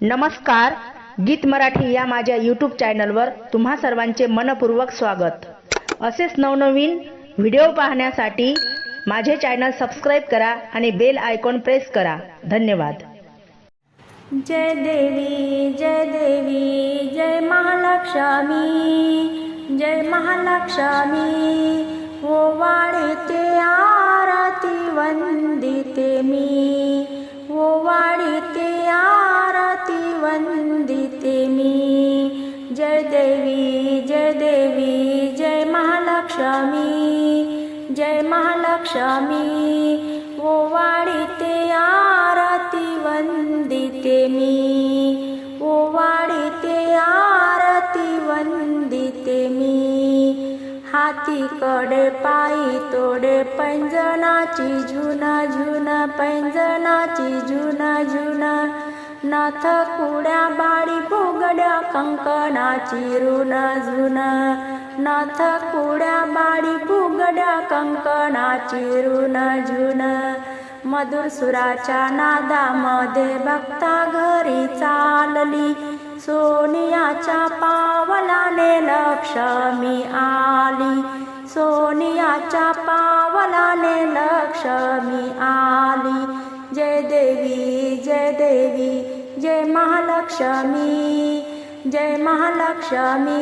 नमस्कार गीत मराठी या माझ्या यूट्यूब चॅनलवर तुम्हा सर्वांचे मनपूर्वक स्वागत. असेच नवनवीन व्हिडिओ पाहण्यासाठी माझे चॅनल सबस्क्राईब करा आणि बेल आयकॉन प्रेस करा. धन्यवाद. जय देवी जय देवी जय महालक्ष्मी जय महालक्ष्मी. ओ वाढीते आ देवी जय देवी जय महालक्ष्मी जय महालक्ष्मी. वो वाढीते आरती वंदिते मी. वो वाढीते आरती वंदिते मी. हातीकडे पायी तोडे पैंजनाची झुना झुना पैंजणाची झुना झुना नाथ कुड्या बाळी भोगड्या कंकणाची रुना झुना नाथ कुड्या बाळी भोगड्या कंकणाची रुना झुना मधुर सुराच्या नादामध्ये भक्ता घरी चालली. सोनियाच्या पावलाने लक्ष्मी आली. सोनियाच्या पावलाने लक्ष्मी आली जय महालक्ष्मी जय महालक्ष्मी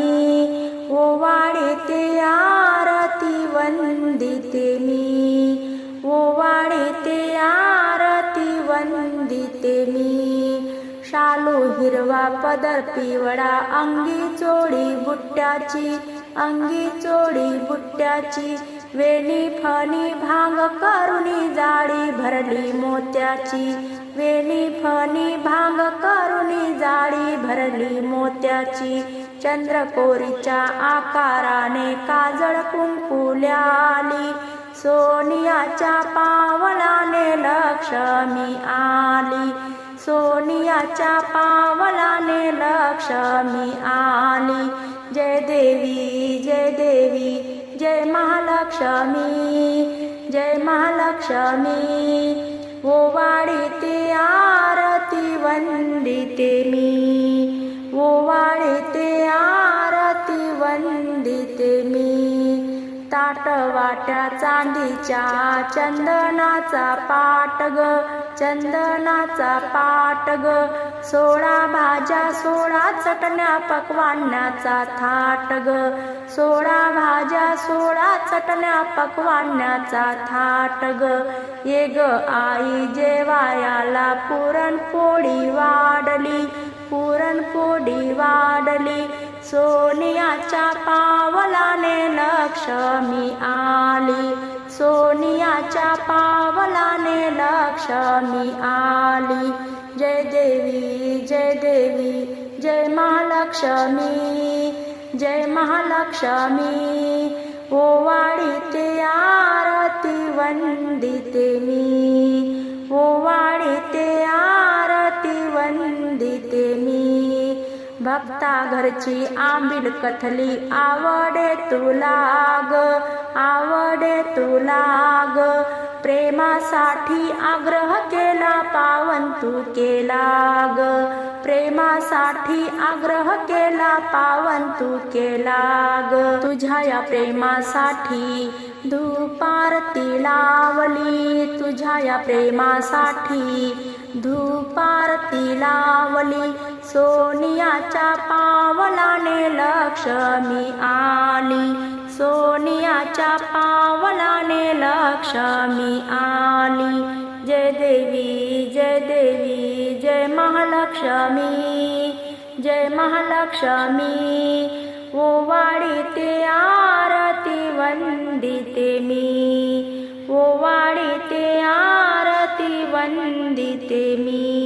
ओ वाढीते आरती वंदिते मी ओ वाढीते आरती वंदिते मी शालू हिरवा पदर पिवळा अंगी चोळी बुट्ट्याची अंगी चोळी बुट्ट्याची वेणी फणी भांग करुणी जाळी भरली मोत्याची वेणी फणी भांग करुणी जाळी भरली मोत्याची. चंद्रकोरीच्या आकाराने काजळ कुंकुल्याली. सोनियाच्या पावलाने लक्ष्मी आली. सोनियाच्या पावलाने लक्ष्मी आली. जय देवी जय देवी जय महालक्ष्मी जय महालक्ष्मी. ओ वाडीत आरती वंदिते मी वाट्या चांदीच्या चंदनाचा पाट ग चंदनाचा पाट ग. सोळा भाज्या सोळा चटण्या पकवान्याचा थाट ग. सोळा भाज्या सोळा चटण्या पकवान्याचा थाट ग. ये ग आई जेवायाला पुरणपोळी वाढली पुरणपोळी वाढली. सोनियाच्या पावलाने लक्ष्मी आली. सोनियाच्या पावलाने लक्ष्मी आली. जय देवी जय देवी जय महालक्ष्मी जय महालक्ष्मी ओ वाडीते भक्ता घरची आंबील कथली आवडे तुला ग आवडे तुला ग प्रेमासाठी आग्रह केला पावन तू केला ग. प्रेमासाठी आग्रह केला पावन तू केला ग. तुझ्या या प्रेमासाठी धूपारती लावली. तुझ्या या प्रेमासाठी धूपारती लावली. सोनियाच्या पावलाने लक्ष्मी आली. सोनियाच्या पावलाने लक्ष्मी आली. जय देवी जय देवी जय महालक्ष्मी जय महालक्ष्मी. ओ वाढीते आरती वंदिते मी. ओ वाढीते आरती वंदिते मी.